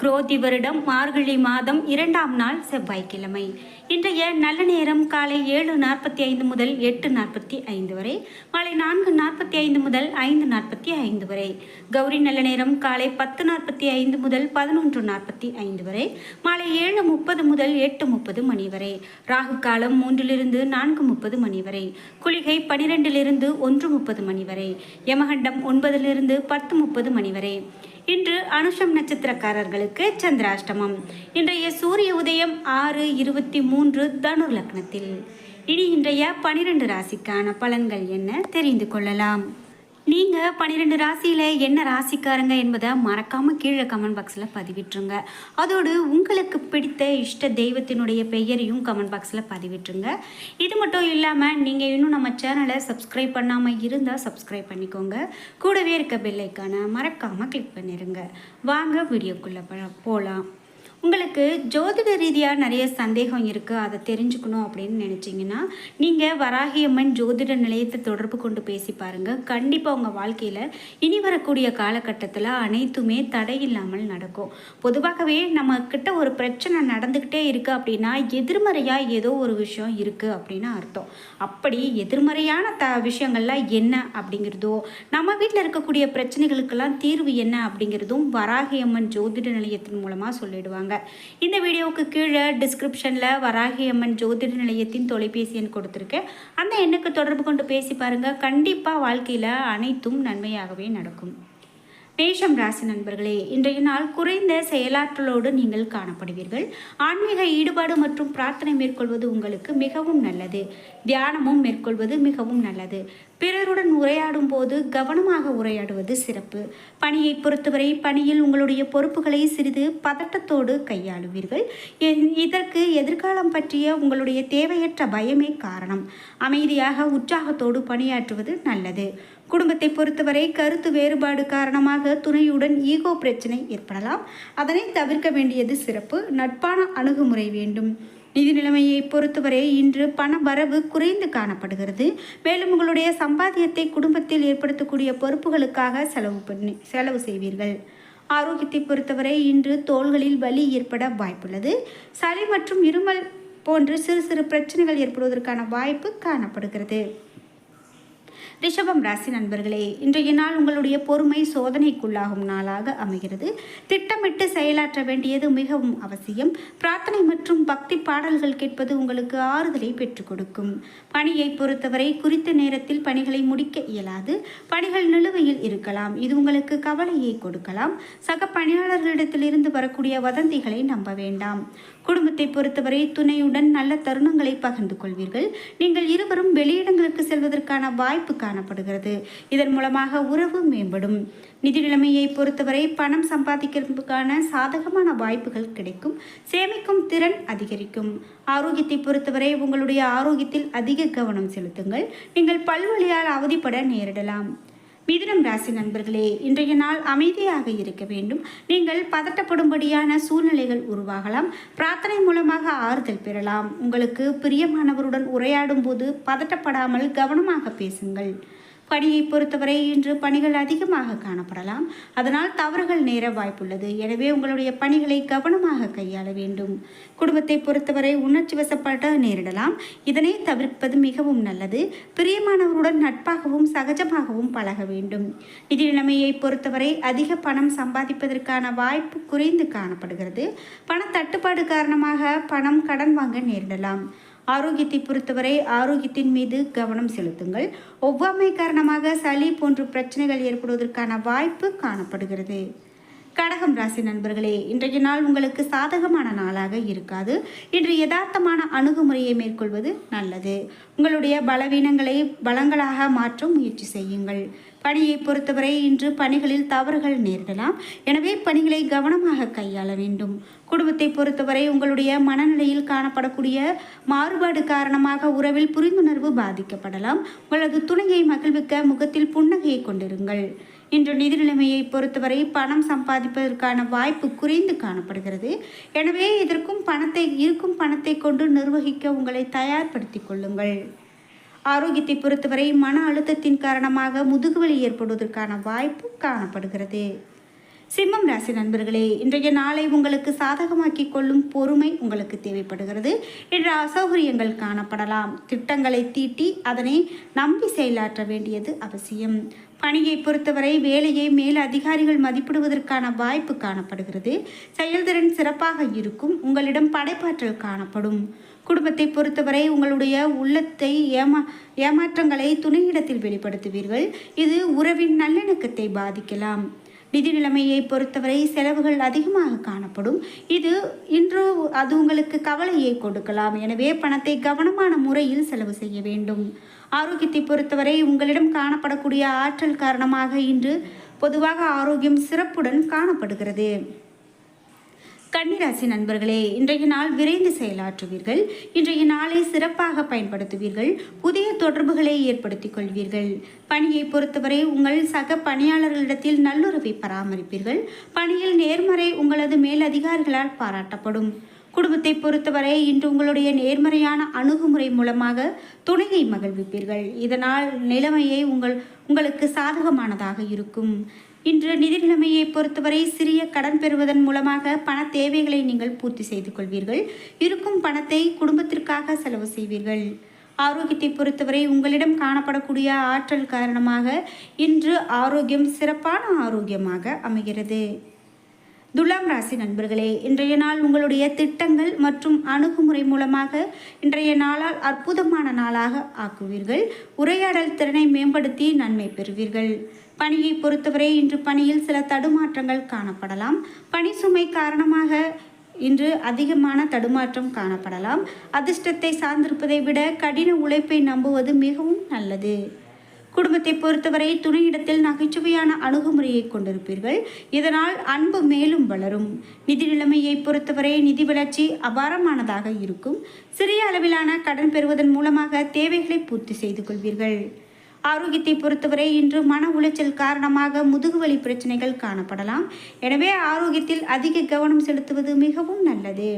குரோதி வருடம் மார்கழி மாதம் இரண்டாம் நாள் செவ்வாய்க்கிழமை. இன்றைய நல்ல நேரம் காலை ஏழு நாற்பத்தி ஐந்து முதல் எட்டு நாற்பத்தி ஐந்து வரை மாலை நான்கு நாற்பத்தி ஐந்து முதல் ஐந்து நாற்பத்தி ஐந்து வரை. கௌரி நல்ல நேரம் காலை பத்து நாற்பத்தி ஐந்து முதல் பதினொன்று நாற்பத்தி ஐந்து வரை மாலை ஏழு முப்பது முதல் எட்டு முப்பது மணி வரை. ராகு காலம் மூன்றிலிருந்து நான்கு முப்பது மணி வரை. குளிகை பனிரெண்டிலிருந்து ஒன்று முப்பது மணி வரை. யமகண்டம் ஒன்பதிலிருந்து பத்து முப்பது மணி வரை. இன்று அனுஷம் நட்சத்திரக்காரர்களுக்கு சந்திராஷ்டமம். இன்றைய சூரிய உதயம் ஆறு இருபத்தி மூன்று தனு லக்னத்தில். இனி இன்றைய பனிரெண்டு ராசிக்கான பலன்கள் என்ன தெரிந்து கொள்ளலாம். நீங்கள் பன்னிரெண்டு ராசியில் என்ன ராசிக்காரங்க என்பதை மறக்காமல் கீழே கமெண்ட் பாக்ஸில் பதிவிட்டுருங்க. அதோடு உங்களுக்கு பிடித்த இஷ்ட தெய்வத்தினுடைய பெயரையும் கமெண்ட் பாக்ஸில் பதிவிட்டுருங்க. இது மட்டும் இல்லாமல் நீங்கள் இன்னும் நம்ம சேனலை சப்ஸ்கிரைப் பண்ணாமல் இருந்தால் சப்ஸ்கிரைப் பண்ணிக்கோங்க. கூடவே இருக்க பெல்லைக்கான மறக்காமல் கிளிக் பண்ணிடுங்க வாங்க வீடியோக்குள்ளே போகலாம் உங்களுக்கு ஜோதிட ரீதியாக நிறைய சந்தேகம் இருக்குது அதை தெரிஞ்சுக்கணும் அப்படின்னு நினச்சிங்கன்னா நீங்கள் வராகியம்மன் ஜோதிட நிலையத்தை தொடர்பு கொண்டு பேசி பாருங்கள் கண்டிப்பாக உங்கள் வாழ்க்கையில் இனி வரக்கூடிய காலகட்டத்தில் அனைத்துமே தடை இல்லாமல் நடக்கும். பொதுவாகவே நம்ம கிட்ட ஒரு பிரச்சனை நடந்துக்கிட்டே இருக்குது அப்படின்னா எதிர்மறையாக ஏதோ ஒரு விஷயம் இருக்குது அப்படின்னு அர்த்தம். அப்படி எதிர்மறையான த விஷயங்கள்லாம் என்ன அப்படிங்கிறதோ நம்ம வீட்டில் இருக்கக்கூடிய பிரச்சனைகளுக்கெல்லாம் தீர்வு என்ன அப்படிங்கிறதும் வராகியம்மன் ஜோதிட நிலையத்தின் மூலமாக சொல்லிடுவாங்க. இந்த வீடியோவுக்கு கீழே டிஸ்கிரிப்ஷனில் வராகியம்மன் ஜோதிட நிலையத்தின் தொலைபேசி எண் கொடுத்துருக்கேன். அந்த எண்ணுக்கு தொடர்பு கொண்டு பேசி பாருங்கள் கண்டிப்பாக வாழ்க்கையில் அனைத்தும் நன்மையாகவே நடக்கும். மேஷம் ராசி நண்பர்களே இன்றைய நாள் குறைந்த செயலாற்றலோடு நீங்கள் காணப்படுவீர்கள். ஆன்மீக ஈடுபாடு மற்றும் பிரார்த்தனை மேற்கொள்வது உங்களுக்கு மிகவும் நல்லது. தியானமும் மேற்கொள்வது மிகவும் நல்லது. பிறருடன் உரையாடும் போது கவனமாக உரையாடுவது சிறப்பு. பணியை பொறுத்தவரை பணியில் உங்களுடைய பொறுப்புகளை சிறிது பதட்டத்தோடு கையாளுவீர்கள். இதற்கு எதிர்காலம் பற்றிய உங்களுடைய தேவையற்ற பயமே காரணம். அமைதியாக உற்சாகத்தோடு பணியாற்றுவது நல்லது. குடும்பத்தை பொறுத்தவரை கருத்து வேறுபாடு காரணமாக துணையுடன் ஈகோ பிரச்சனை ஏற்படலாம். அதனை தவிர்க்க வேண்டியது சிறப்பு. நட்பான அணுகுமுறை வேண்டும். நிதி நிலைமையை பொறுத்தவரை இன்று பண வரவு குறைந்து காணப்படுகிறது. மேலும் உங்களுடைய சம்பாத்தியத்தை குடும்பத்தில் ஏற்படுத்தக்கூடிய பொறுப்புகளுக்காக செலவு பண்ணி செலவு செய்வீர்கள். ஆரோக்கியத்தை பொறுத்தவரை இன்று தோள்களில் வலி ஏற்பட வாய்ப்புள்ளது. சளி மற்றும் இருமல் போன்று சிறு சிறு பிரச்சனைகள் ஏற்படுவதற்கான வாய்ப்பு காணப்படுகிறது. ரிஷபம் ராசி நண்பர்களே இன்றைய நாள் உங்களுடைய பொறுமை சோதனைக்குள்ளாகும் நாளாக அமைகிறது. திட்டமிட்டு செயலாற்ற வேண்டியது மிகவும் அவசியம். பிரார்த்தனை மற்றும் பக்தி பாடல்கள் கேட்பது உங்களுக்கு ஆறுதலை பெற்றுக் கொடுக்கும். பணியை பொறுத்தவரை குறித்த நேரத்தில் பணிகளை முடிக்க இயலாது. பணிகள் நிலுவையில் இருக்கலாம். இது உங்களுக்கு கவலையை கொடுக்கலாம். சக பணியாளர்களிடத்திலிருந்து வரக்கூடிய வதந்திகளை நம்ப வேண்டாம். குடும்பத்தை பொறுத்தவரை துணையுடன் நல்ல தருணங்களை பகிர்ந்து கொள்வீர்கள். நீங்கள் இருவரும் வெளியிடங்களுக்கு செல்வதற்கான வாய்ப்பு காணப்படுகிறது. இதன் மூலமாக உறவு மேம்படும். நிதி நிலைமையை பொறுத்தவரை பணம் சம்பாதிக்கிறதுக்கான சாதகமான வாய்ப்புகள் கிடைக்கும். சேமிக்கும் திறன் அதிகரிக்கும். ஆரோக்கியத்தை பொறுத்தவரை உங்களுடைய ஆரோக்கியத்தில் அதிக கவனம் செலுத்துங்கள். நீங்கள் பல்வழியால் அவதிப்பட நேரிடலாம். மிதுனம் ராசி நண்பர்களே இன்றைய நாள் அமைதியாக இருக்க வேண்டும். நீங்கள் பதட்டப்படும்படியான சூழ்நிலைகள் உருவாகலாம். பிரார்த்தனை மூலமாக ஆறுதல் பெறலாம். உங்களுக்கு பிரியமானவருடன் உரையாடும் போது பதட்டப்படாமல் கவனமாக பேசுங்கள். பணியை பொறுத்தவரை இன்று பணிகள் அதிகமாக காணப்படலாம். அதனால் தவறுகள் நேர வாய்ப்புள்ளது. எனவே உங்களுடைய பணிகளை கவனமாக கையாள வேண்டும். குடும்பத்தை பொறுத்தவரை உணர்ச்சி வசப்பட நேரிடலாம். இதனை தவிர்ப்பது மிகவும் நல்லது. பிரியமானவருடன் நட்பாகவும் சகஜமாகவும் பழக வேண்டும். நிதி நிலைமையை பொறுத்தவரை அதிக பணம் சம்பாதிப்பதற்கான வாய்ப்பு குறைந்து காணப்படுகிறது. பண தட்டுப்பாடு காரணமாக பணம் கடன் வாங்க நேரிடலாம். ஆரோக்கியத்தை பொறுத்தவரை ஆரோக்கியத்தின் மீது கவனம் செலுத்துங்கள். ஒவ்வாமை காரணமாக சளி போன்ற பிரச்சனைகள் ஏற்படுவதற்கான வாய்ப்பு காணப்படுகிறது. கடகம் ராசி நண்பர்களே இன்றைய நாள் உங்களுக்கு சாதகமான நாளாக இருக்காது. இன்று யதார்த்தமான அணுகுமுறையை மேற்கொள்வது நல்லது. உங்களுடைய பலவீனங்களை பலங்களாக மாற்ற முயற்சி செய்யுங்கள். பணியை பொறுத்தவரை இன்று பணிகளில் தவறுகள் நேரிடலாம். எனவே பணிகளை கவனமாக கையாள வேண்டும். குடும்பத்தை பொறுத்தவரை உங்களுடைய மனநிலையில் காணப்படக்கூடிய மாறுபாடு காரணமாக உறவில் புரிந்துணர்வு பாதிக்கப்படலாம். உங்களது துணையை மகிழ்விக்க முகத்தில் புன்னகையை கொண்டிருங்கள். இன்று நிதி நிலைமையை பொறுத்தவரை பணம் சம்பாதிப்பதற்கான வாய்ப்பு குறைந்து காணப்படுகிறது. எனவே இதற்கும் பணத்தை இருக்கும் பணத்தை கொண்டு நிர்வகிக்க உங்களை தயார்படுத்திக் கொள்ளுங்கள். ஆரோக்கியத்தை பொறுத்தவரை மன அழுத்தத்தின் காரணமாக முதுகுவலி ஏற்படுவதற்கான வாய்ப்பு காணப்படுகிறது. சிம்மம் ராசி நண்பர்களே இன்றைய நாளை உங்களுக்கு சாதகமாக்கி கொள்ளும் பொறுமை உங்களுக்கு தேவைப்படுகிறது. என்ற அசௌகரியங்கள் காணப்படலாம். திட்டங்களை தீட்டி அதனை நம்பி செயலாற்ற வேண்டியது அவசியம். பணியை பொறுத்தவரை வேலையை மேல் அதிகாரிகள் மதிப்பிடுவதற்கான வாய்ப்பு காணப்படுகிறது. செயல்திறன் சிறப்பாக இருக்கும். உங்களிடம் படைப்பாற்றல் காணப்படும். குடும்பத்தை பொறுத்தவரை உங்களுடைய உள்ளத்தை ஏமா ஏமாற்றங்களை துணையிடத்தில் வெளிப்படுத்துவீர்கள். இது உறவின் நல்லிணக்கத்தை பாதிக்கலாம். நிதி நிலைமையை பொறுத்தவரை செலவுகள் அதிகமாக காணப்படும். இது இன்று அது உங்களுக்கு கவலையை கொடுக்கலாம். எனவே பணத்தை கவனமான முறையில் செலவு செய்ய வேண்டும். ஆரோக்கியத்தை பொறுத்தவரை உங்களிடம் காணப்படக்கூடிய ஆற்றல் காரணமாக இன்று பொதுவாக ஆரோக்கியம் சிறப்புடன் காணப்படுகிறது. கன்னிராசி நண்பர்களே இன்றைய நாள் விரைந்து செயலாற்றுவீர்கள். இன்றைய நாளை சிறப்பாக பயன்படுத்துவீர்கள். புதிய தொடர்புகளை ஏற்படுத்திக் கொள்வீர்கள். பணியை பொறுத்தவரை உங்கள் சக பணியாளர்களிடத்தில் நல்லுறவை பராமரிப்பீர்கள். பணியில் நேர்மறை உங்களது மேலதிகாரிகளால் பாராட்டப்படும். குடும்பத்தை பொறுத்தவரை இன்று உங்களுடைய நேர்மறையான அணுகுமுறை மூலமாக துணையை மகிழ்விப்பீர்கள். இதனால் நிலைமையை உங்கள் உங்களுக்கு சாதகமானதாக இருக்கும். இன்று நிதி நிலைமையை பொறுத்தவரை சிறிய கடன் பெறுவதன் மூலமாக பண தேவைகளை நீங்கள் பூர்த்தி செய்து கொள்வீர்கள். இருக்கும் பணத்தை குடும்பத்திற்காக செலவு செய்வீர்கள். ஆரோக்கியத்தை பொறுத்தவரை உங்களிடம் காணப்படக்கூடிய ஆற்றல் காரணமாக இன்று ஆரோக்கியம் சிறப்பான ஆரோக்கியமாக அமைகிறது. துலாம் ராசி நண்பர்களே இன்றைய நாள் உங்களுடைய திட்டங்கள் மற்றும் அணுகுமுறை மூலமாக இன்றைய நாளால் அற்புதமான நாளாக ஆக்குவீர்கள். உரையாடல் திறனை மேம்படுத்தி நன்மை பெறுவீர்கள். பணியை பொறுத்தவரை இன்று பணியில் சில தடுமாற்றங்கள் காணப்படலாம். பணி சுமை காரணமாக இன்று அதிகமான தடுமாற்றம் காணப்படலாம். அதிர்ஷ்டத்தை சார்ந்திருப்பதை விட கடின உழைப்பை நம்புவது மிகவும் நல்லது. குடும்பத்தை பொறுத்தவரை துணையிடத்தில் நகைச்சுவையான அணுகுமுறையை கொண்டிருப்பீர்கள். இதனால் அன்பு மேலும் வளரும். நிதி நிலைமையை பொறுத்தவரை நிதி வளர்ச்சி அபாரமானதாக இருக்கும். சிறிய அளவிலான கடன் பெறுவதன் மூலமாக தேவைகளை பூர்த்தி செய்து கொள்வீர்கள். ஆரோக்கியத்தை பொறுத்தவரை இன்று மன உளைச்சல் காரணமாக முதுகுவலி பிரச்சனைகள் காணப்படலாம். எனவே ஆரோக்கியத்தில் அதிக கவனம் செலுத்துவது மிகவும் நல்லது.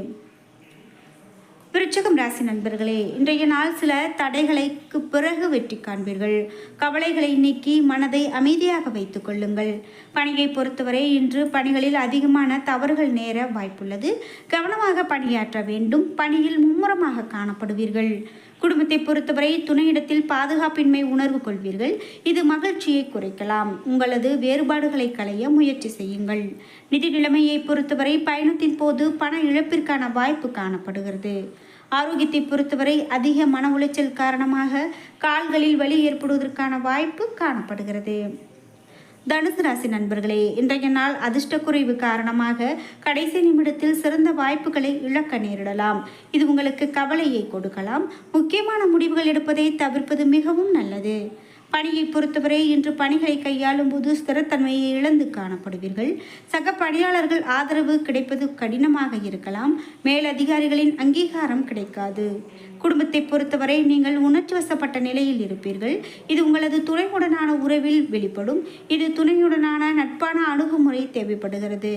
விருச்சகம் ராசி நண்பர்களே இன்றைய நாள் சில தடைகளுக்கு பிறகு வெற்றி காண்பீர்கள். கவலைகளை நீக்கி மனதை அமைதியாக வைத்துக் கொள்ளுங்கள். பணியை பொறுத்தவரை இன்று பணிகளில் அதிகமான தவறுகள் நேர வாய்ப்புள்ளது. கவனமாக பணியாற்ற வேண்டும். பணியில் மும்முரமாக காணப்படுவீர்கள். குடும்பத்தை பொறுத்தவரை துணையிடத்தில் பாதுகாப்பின்மை உணர்வு கொள்வீர்கள். இது மகிழ்ச்சியை குறைக்கலாம். உங்களது வேறுபாடுகளை களைய முயற்சி செய்யுங்கள். நிதி நிலைமையை பொறுத்தவரை பயணத்தின் போது பண இழப்பிற்கான வாய்ப்பு காணப்படுகிறது. ஆரோக்கியத்தை பொறுத்தவரை அதிக மன உளைச்சல் காரணமாக கால்களில் வலி ஏற்படுவதற்கான வாய்ப்பு காணப்படுகிறது. தனுசு ராசி நண்பர்களே இன்றைய நாள் அதிர்ஷ்ட குறைவு காரணமாக கடைசி நிமிடத்தில் சிறந்த வாய்ப்புகளை இழக்க நேரிடலாம். இது உங்களுக்கு கவலையை கொடுக்கலாம். முக்கியமான முடிவுகள் எடுப்பதை தவிர்ப்பது மிகவும் நல்லது. பணியை பொறுத்தவரை இன்று பணிகளை கையாளும் போது ஸ்திரத்தன்மையை இழந்து காணப்படுவீர்கள். சக பணியாளர்கள் ஆதரவு கிடைப்பது கடினமாக இருக்கலாம். மேலதிகாரிகளின் அங்கீகாரம் கிடைக்காது. குடும்பத்தை பொறுத்தவரை நீங்கள் உணர்ச்சி வசப்பட்ட நிலையில் இருப்பீர்கள். இது உங்களது துணையுடனான உறவில் வெளிப்படும். இது துணையுடனான நட்பான அணுகுமுறை தேவைப்படுகிறது.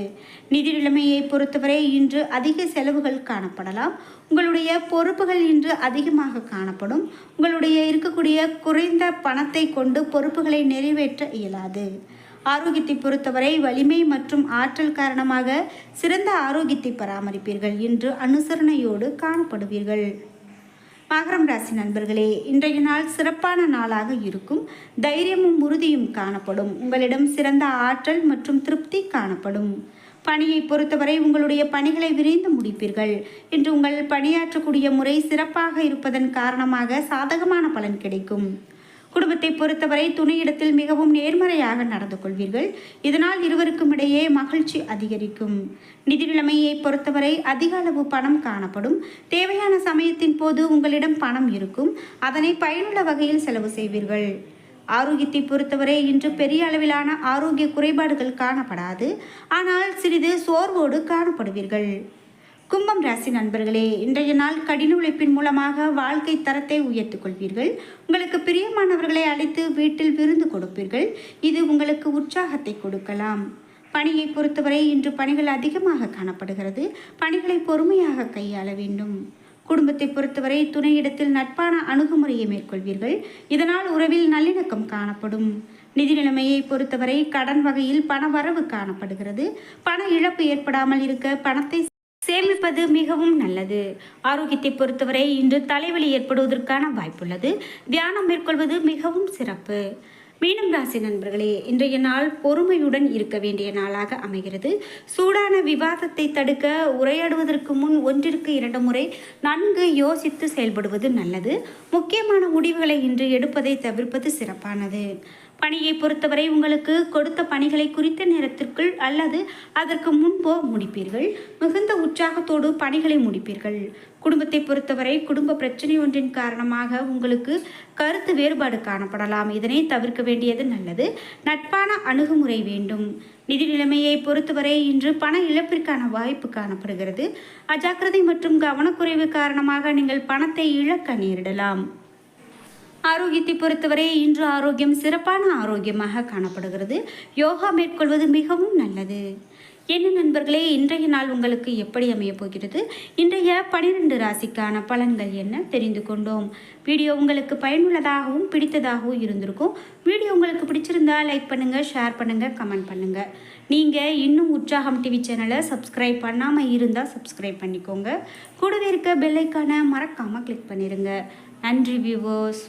நிதி நிலைமையை பொறுத்தவரை இன்று அதிக செலவுகள் காணப்படலாம். உங்களுடைய பொறுப்புகள் இன்று அதிகமாக காணப்படும். உங்களுடைய இருக்கக்கூடிய குறைந்த பணத்தை கொண்டு பொறுப்புகளை நிறைவேற்ற இயலாது. ஆரோக்கியத்தை பொறுத்தவரை வலிமை மற்றும் ஆற்றல் காரணமாக சிறந்த ஆரோக்கியத்தை பராமரிப்பீர்கள். என்று அனுசரணையோடு காணப்படுவீர்கள். மகரம் ராசி நண்பர்களே இன்றைய நாள் சிறப்பான நாளாக இருக்கும். தைரியமும் உறுதியும் காணப்படும். உங்களிடம் சிறந்த ஆற்றல் மற்றும் திருப்தி காணப்படும். பணியை பொறுத்தவரை உங்களுடைய பணிகளை விரைந்து முடிப்பீர்கள். இன்று உங்கள் பணியாற்றக்கூடிய முறை சிறப்பாக இருப்பதன் காரணமாக சாதகமான பலன் கிடைக்கும். குடும்பத்தை பொறுத்தவரை துணையிடத்தில் மிகவும் நேர்மறையாக நடந்து கொள்வீர்கள். இதனால் இருவருக்கும் இடையே மகிழ்ச்சி அதிகரிக்கும். நிதி நிலைமையை பொறுத்தவரை அதிக அளவு பணம் காணப்படும். தேவையான சமயத்தின் போது உங்களிடம் பணம் இருக்கும். அதனை பயனுள்ள வகையில் செலவு செய்வீர்கள். ஆரோக்கியத்தை பொறுத்தவரை இன்று பெரிய அளவிலான ஆரோக்கிய குறைபாடுகள் காணப்படாது. ஆனால் சிறிது சோர்வோடு காணப்படுவீர்கள். கும்பம் ராசி நண்பர்களே இன்றைய நாள் கடின உழைப்பின் மூலமாக வாழ்க்கை தரத்தை உயர்த்திக் கொள்வீர்கள். உங்களுக்கு பிரியமானவர்களை அழைத்து வீட்டில் விருந்து கொடுப்பீர்கள். இது உங்களுக்கு உற்சாகத்தை கொடுக்கலாம். பணியை பொறுத்தவரை இன்று பணிகள் அதிகமாக காணப்படுகிறது. பணிகளை பொறுமையாக கையாள வேண்டும். குடும்பத்தை பொறுத்தவரை துணையிடத்தில் நட்பான அணுகுமுறையை மேற்கொள்வீர்கள். இதனால் உறவில் நல்லிணக்கம் காணப்படும். நிதி நிலைமையை பொறுத்தவரை கடன் வகையில் பண வரவு காணப்படுகிறது. பண இழப்பு ஏற்படாமல் இருக்க பணத்தை சேமிப்பது மிகவும் நல்லது. ஆரோக்கியத்தை பொறுத்தவரை இன்று தலைவலி ஏற்படுவதற்கான வாய்ப்புள்ளது. தியானம் மேற்கொள்வது மிகவும் சிறப்பு. மீனம் ராசி நண்பர்களே இன்றைய நாள் பொறுமையுடன் இருக்க வேண்டிய நாளாக அமைகிறது. சூடான விவாதத்தை தடுக்க உரையாடுவதற்கு முன் ஒன்றிற்கு இரண்டு முறை நன்கு யோசித்து செயல்படுவது நல்லது. முக்கியமான முடிவுகளை இன்று எடுப்பதை தவிர்ப்பது சிறப்பானது. பணியை பொறுத்தவரை உங்களுக்கு கொடுத்த பணிகளை குறித்த நேரத்திற்குள் அல்லது அதற்கு முன்போ முடிப்பீர்கள். மிகுந்த உற்சாகத்தோடு பணிகளை முடிப்பீர்கள். குடும்பத்தை பொறுத்தவரை குடும்ப பிரச்சனை ஒன்றின் காரணமாக உங்களுக்கு கருத்து வேறுபாடு காணப்படலாம். இதனை தவிர்க்க வேண்டியது நல்லது. நட்பான அணுகுமுறை வேண்டும். நிதி நிலைமையை பொறுத்தவரை இன்று பண இழப்பிற்கான வாய்ப்பு காணப்படுகிறது. அஜாக்கிரதை மற்றும் கவனக்குறைவு காரணமாக நீங்கள் பணத்தை இழக்க நேரிடலாம். ஆரோக்கியத்தை பொறுத்தவரை இன்று ஆரோக்கியம் சிறப்பான ஆரோக்கியமாக காணப்படுகிறது. யோகா மேற்கொள்வது மிகவும் நல்லது. என்ன நண்பர்களே இன்றைய நாள் உங்களுக்கு எப்படி அமையப் போகிறது? இன்றைய பனிரெண்டு ராசிக்கான பலன்கள் என்ன தெரிந்து கொண்டோம். வீடியோ உங்களுக்கு பயனுள்ளதாகவும் பிடித்ததாகவும் இருந்திருக்கும். வீடியோ உங்களுக்கு பிடிச்சிருந்தா லைக் பண்ணுங்கள் ஷேர் பண்ணுங்கள் கமெண்ட் பண்ணுங்கள் நீங்கள் இன்னும் உற்சாகம் டிவி சேனலை சப்ஸ்கிரைப் பண்ணாமல் இருந்தால் சப்ஸ்கிரைப் பண்ணிக்கோங்க. கூடவே இருக்க பெல்லைக்கான மறக்காமல் கிளிக் பண்ணிடுங்க நன்றி வியூவர்ஸ்